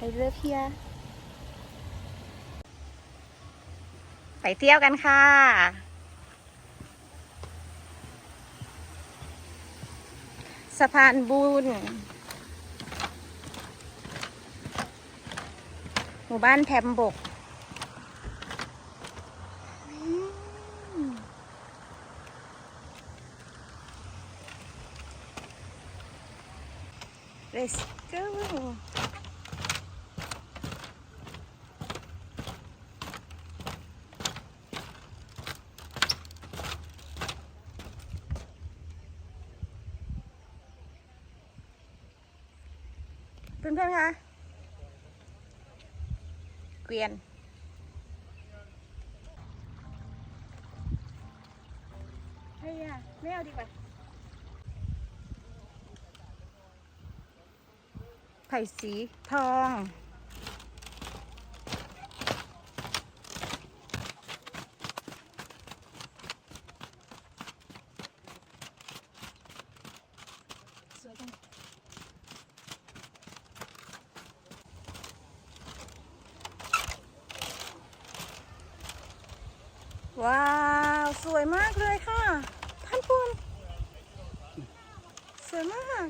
I love here ไปเที่ยวกันค่ะ สะพานบุญ หมู่บ้านแพมบก Let's go เพื่ อนๆคะ เกวียน เฮ้ยอะไม่เอาดีกว่า ไผ่สีทอง ว้าว สวยมากเลยค่ะ ท่านผู้สวยมาก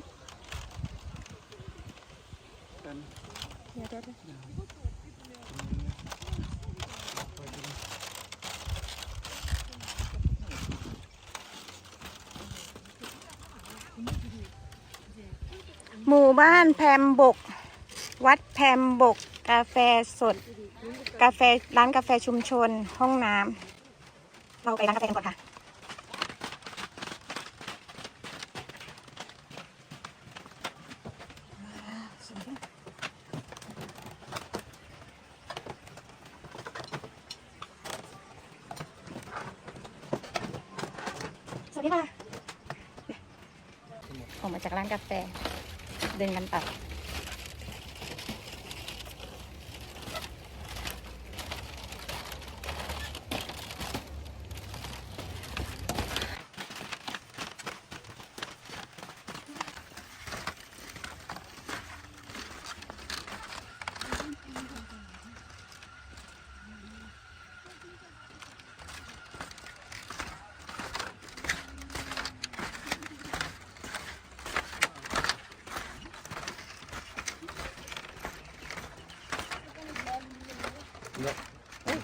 เดี๋ยวเดี๋ยวหมู่บ้านแพมบก วัดแพมบก กาแฟสด กาแฟร้านกาแฟชุมชน ห้องน้ำ เราไปร้านกาแฟกันก่อนค่ะสวัสดีค่ะออกมาจากร้านกาแฟ เดินกันต่อ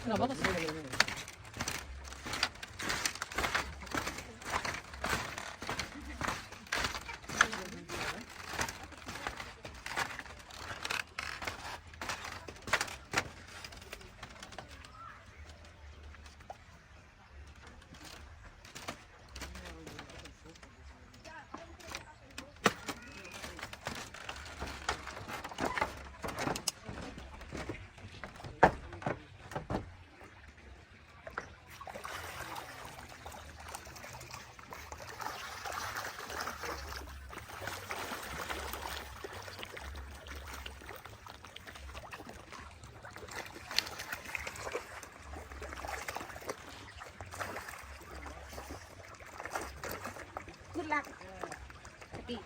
ขึ้นลัก สติ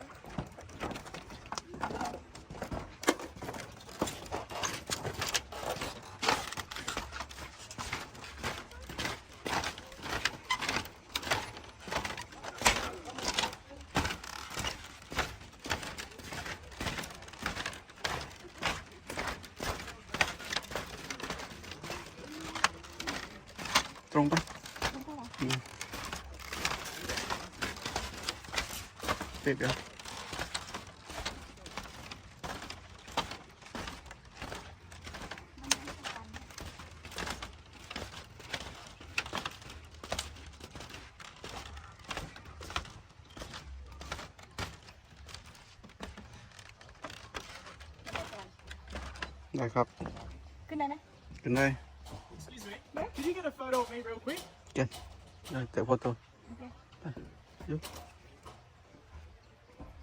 ตรงปะ ติดเดี๋ยวได้ครับขึ้นได้ไหมขึ้นได้ Excuse me. Can you get a photo of me real quick? ได้แต่โฟโต้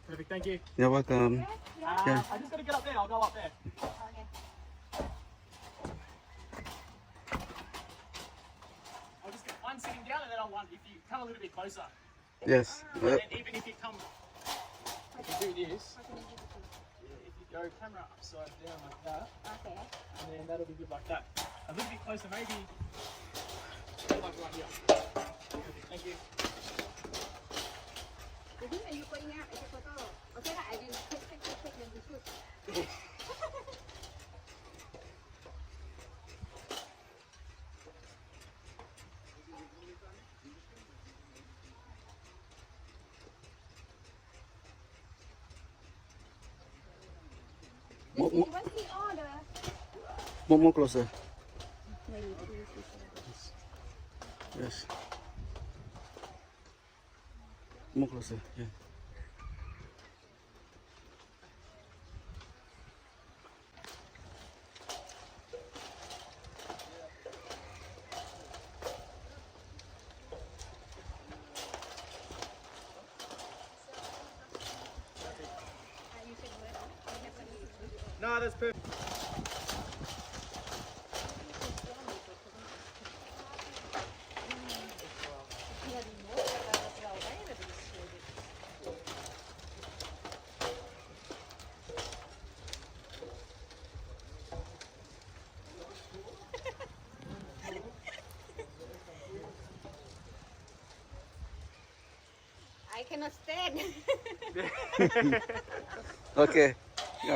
Perfect, thank you. You're welcome. Okay. yeah. I'm just gonna get up there. I'll go up there. Okay. I'll just get one sitting down and then I'll one if you come a little bit closer. Yes. And then even if you come, if you do this, if you go camera upside down like that, okay. and then that'll be good like that. A little bit closer, maybe like right here. Perfect, thank you. Are you going out as a photo? Okay, lah, I will take, take, take, take, then we shoot. มุกมุก What's the order? มุกมุก closer yes มุก closer eh? yeah. No, that's perfect. I cannot stand. โอเคยั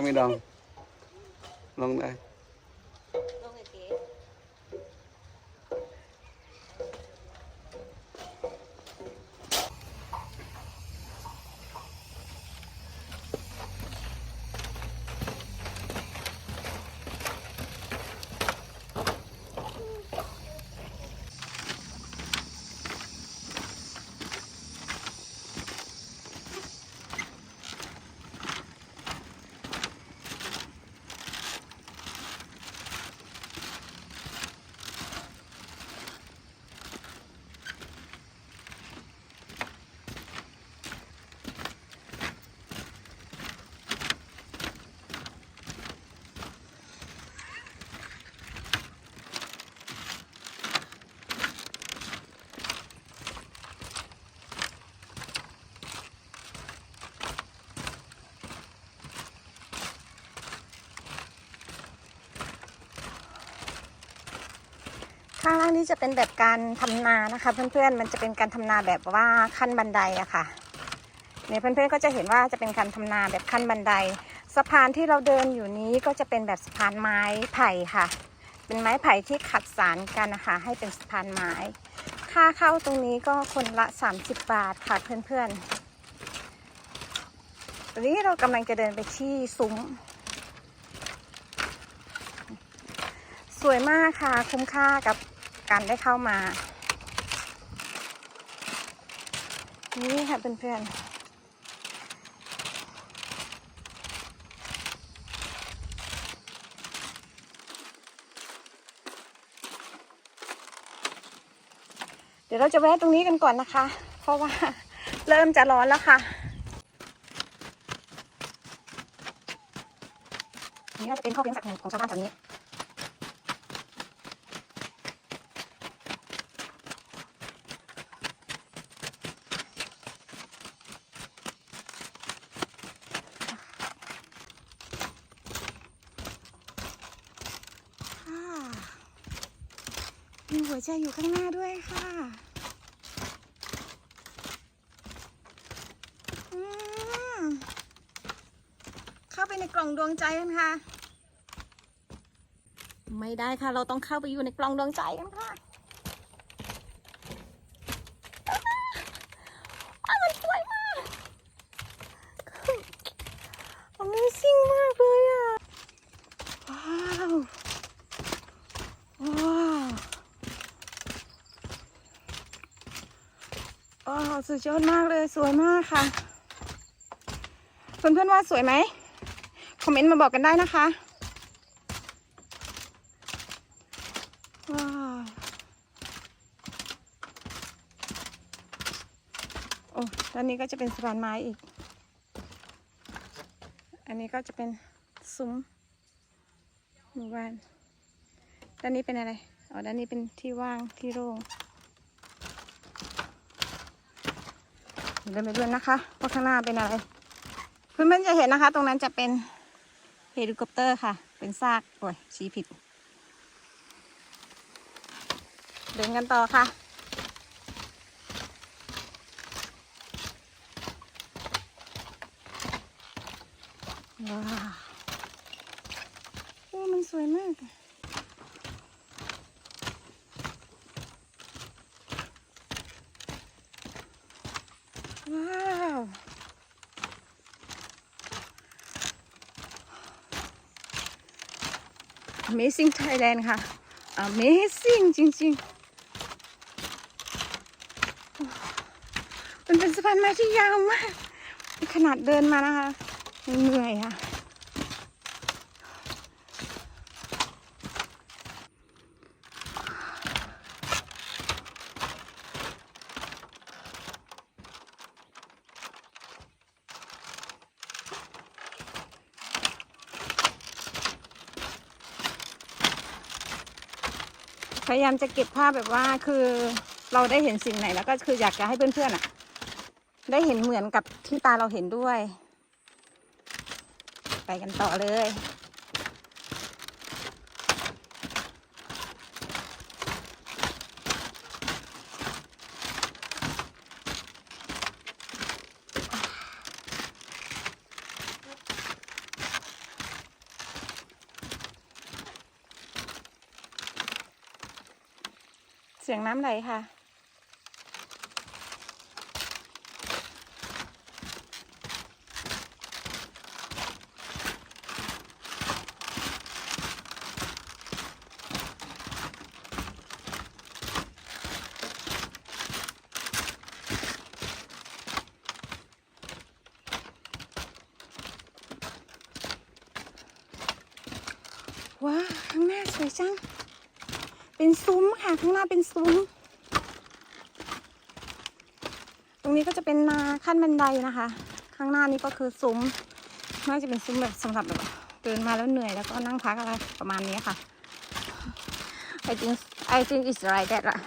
นี้จะเป็นแบบการทำนานะคะ เพื่อนๆ มันจะเป็นการทำนาแบบว่าขั้นบันไดอะค่ะเนี่ยเพื่อนๆก็จะเห็นว่าจะเป็นการทำนาแบบขั้นบันได สะพานที่เราเดินอยู่นี้ก็จะเป็นแบบสะพานไม้ไผ่ค่ะ เป็นไม้ไผ่ที่ขัดสานกันนะคะให้เป็นสะพานไม้ ค่าเข้าตรงนี้ก็คนละ 30 บาทค่ะเพื่อนๆตอนนี้เรากำลังจะเดินไปที่ซุ้มสวยมากค่ะ คุ้มค่ากับ การได้เข้ามา นี่ค่ะเพื่อนๆเดี๋ยวเราจะแวะตรงนี้กันก่อนนะคะ เพราะว่าเริ่มจะร้อนแล้วค่ะ นี่ก็จะเป็นข้าเลี้ยงสัตว์ของชาวบ้านแถวนี้ หัวใจอยู่ข้างหน้าด้วยค่ะอืมเข้าไปในกล่องดวงใจกันค่ะ ไม่ได้ค่ะ เราต้องเข้าไปอยู่ในกล่องดวงใจกันค่ะอ้าวมันสวยมาก Amazing มากเลยอะ ว้าว ว้าวว้าว สุดยอดมากเลยสวยมากค่ะ เพื่อนๆว่าสวยไหมคอมเมนต์มาบอกกันได้นะคะว้าวโอ้ด้านนี้ก็จะเป็นสะพานไม้อีก อันนี้ก็จะเป็นซุ้มหมู่บ้านด้านนี้เป็นอะไร อ๋อ ด้านนี้เป็นที่ว่างที่โล่ง เดินไปดูนะคะว่าข้างหน้าเป็นอะไรเพื่อนๆจะเห็นนะคะ ตรงนั้นจะเป็นเฮลิคอปเตอร์ค่ะ เป็นซากโอ้ยชี้ผิด เดินกันต่อค่ะ ว้าวโอ้มันสวยมากอะว้าว Amazing Thailand ค่ะ Amazing จริงๆ มันเป็นสะพานไม้ที่ยาวมาก ขนาดเดินมานะคะเหนื่อยค่ะ พยายามจะเก็บภาพแบบว่าคือเราได้เห็นสิ่งไหนแล้วก็คืออยากจะให้เพื่อนๆอะ ได้เห็นเหมือนกับที่ตาเราเห็นด้วย ไปกันต่อเลย สียงน้ำไหลค่ะ ว้าข้างหน้าสวยจัง เป็นซุ้มค่ะข้างหน้าเป็นซุ้ม ตรงนี้ก็จะเป็นนาขั้นบันไดนะคะ ข้างหน้านี้ก็คือซุ้มน่าจะเป็นซุ้มแบบสำหรับแบบเดินมาแล้วเหนื่อยแล้วก็นั่งพักอะไรประมาณนี้ค่ะ I think I think it's like that ละ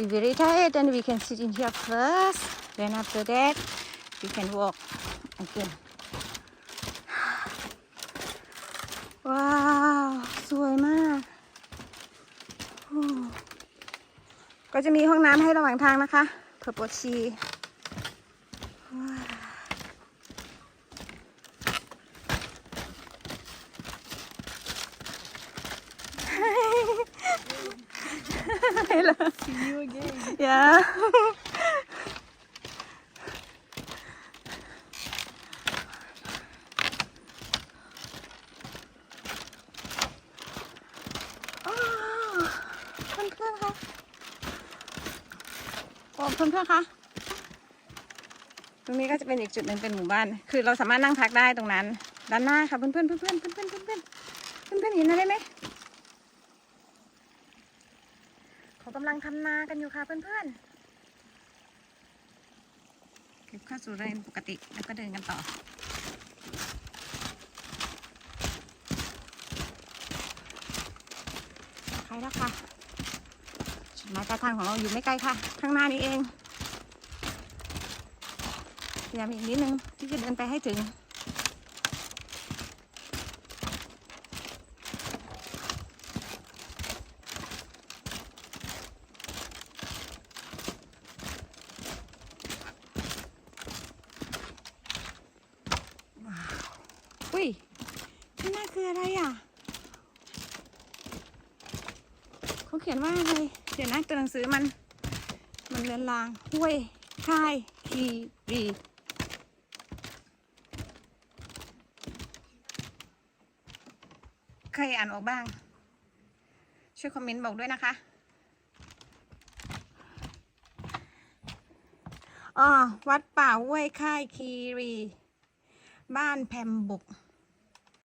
If we're very tired then we can sit in here first then after that we can walk again ว้าว สวยมาก ก็จะมีห้องน้ำให้ระหว่างทางนะคะเผื่อปวดฉี่ว้าวฮัลโหล See you again. yeah อ้าวเพื่อนๆคะโอ้เพื่อ นๆคะ ตรงนี้ก็จะเป็นอีกจุดหนึ่งเป็นหมู่บ้าน คือเราสามารถนั่งพักได้ตรงนั้น ด้านหน้าค่ะเพื่อนๆเพื่อนๆเพื่อนๆเพื่อนๆเพื่อนๆเพื่อนๆเห็นอะไรไหมเขากำลังทำนากันอยู่ค่ะเพื่อนๆเก็บข้าวสู่เรนปกติแล้วก็เดินกันต่อใครแล้วค่ะจุดหมายปลายทางของเราอยู่ไม่ไกลค่ะ ข้างหน้านี้เอง พยายามอีกนิดนึงที่จะเดินไปให้ถึงว้าวอุ้ยข้างหน้าคืออะไรอะ เขาเขียนว่าอะไร เดี๋ยวนะตัวหนังสือมัน มันเลือนลางห้วยค่ายคีรี ครอ่านออกบ้าง ช่วยคอมเมนต์บอกด้วยนะคะอ๋อวัดป่าห้วยค่ายคีรี บ้านแพมบุก